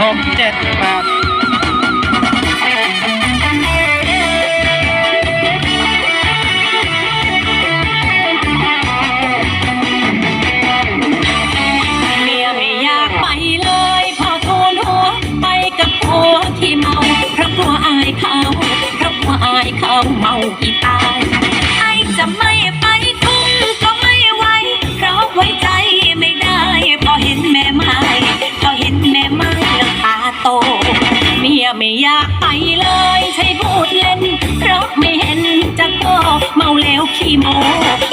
หกเจ็ดครับเมียไม่อยากไปเลยพอทูลหัวไปกับผัวที่เมาเพราะกลัวอายเขาเพราะกลัวอายเขาเมาอีตา ไม่อยากไปเลย ใช่พูดเล่น เพราะไม่เห็นจะโกเมาแล้วขี้โม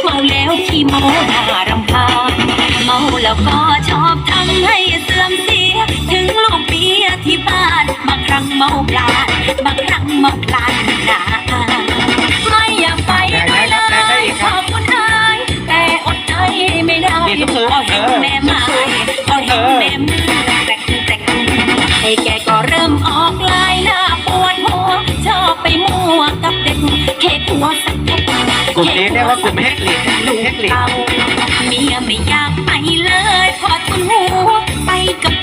เมาแล้วขี้โมน่ารำคาญเมาแล้วก็ชอบทำให้เสื่อมเสีย ถึงลูกเมียที่บ้านบางครั้งเมาปลาดบางครั้งเมาปลาดนาไม่อยากไปด้วยเลยขอบคุณอายแต่อดใจไม่ได้พอเห็นแม่ไม้พอเห็นแม่มือแตกแตกไอ้แก กเคกหัวสักแค่กลุ่มนี้เรียกว่ากลุ่มเฮกลิกลูกเฮกลิกเมียไม่อยากไปเลยพอทุนหัวไปกับ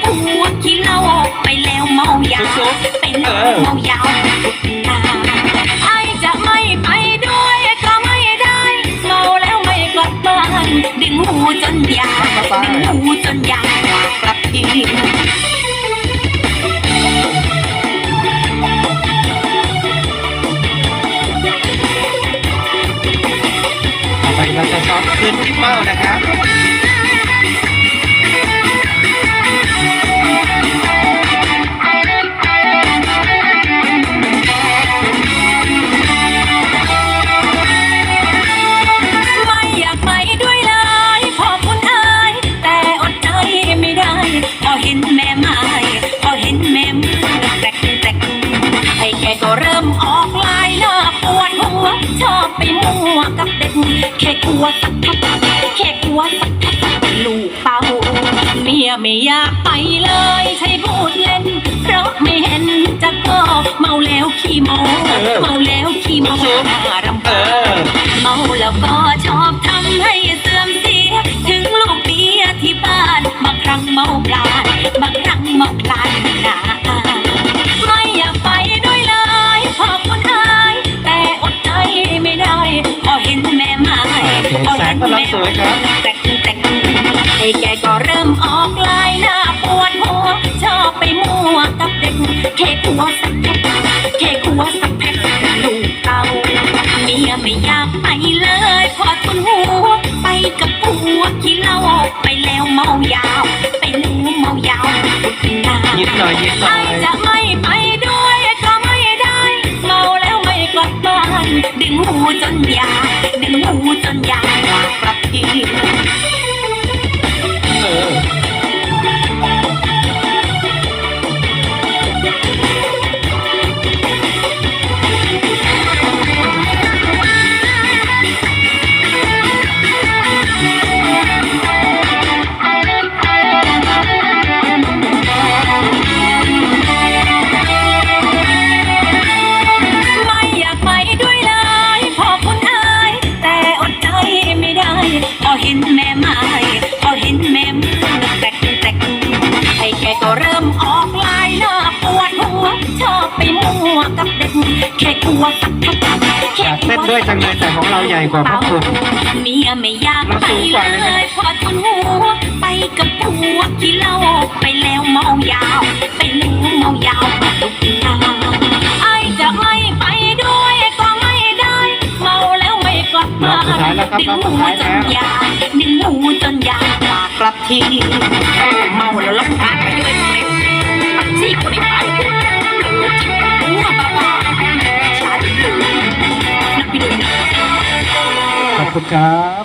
ไปเราจะซ้อมคืนที่เป้านะครับ ชอบไปมั่วกับเด็กแค่กลัวสักพักแค่กลัวสักพักลูกเป้าเมียไม่อยากไปเลย ใช่พูดเล่น เพราะไม่เห็นจะก็เมาแล้วขี้โมเมาแล้วขี้โมน่ารำเอคาญเมาแล้วก็ชอบทำให้เสื่อมเสีย ถึงลูกเมียที่บ้านบางครั้งเมาเปล่า พอเห็นแม่ไม้พอเห็นแม่แต่แต่ไอ้แกก็เริ่มออกลายหน้าปวดหัว ชอบไปมั่วกับเด็กเคกหัวสักแพ็คเคกหัวสักแพ็คลูกเต่าเมียไม่อยากไปเลยพอทุนหัวไปกับผัวขี้เหล้าไปแล้วเมายาว ไปแล้วเมายาวยิดหน่อยยิดหน่ไออยจะไม่ไปด้วยก็ไม่ได้ เมาแล้วไม่กลับบ้านดึงหูจนยาว กก็เริ่มออกลายหน้าปวดหัวชอบไปมั่วกับเด็กแค่กลัวสักทักแค่อยากกลัเต้นด้วยจังเลยแต่ของเราใหญ่กว่าพวกคุณเมียไม่อยากเราไปสูงกว่าเลยเลนะยพอทุนหัวไปกับผัวขี้เหล้าไปแล้วเมายาว ไปแล้วเมายาวตุกตาไอจะไม่ไปด้วยก็ไม่ได้เมาแล้วไม่กลับมารอบสุดท้ายแล้วครับดึงรอบสุหูดท้ายจแล้วนยาวดึงหูจนยาวมากลับทีเมาแล้วรับทา คุณครับ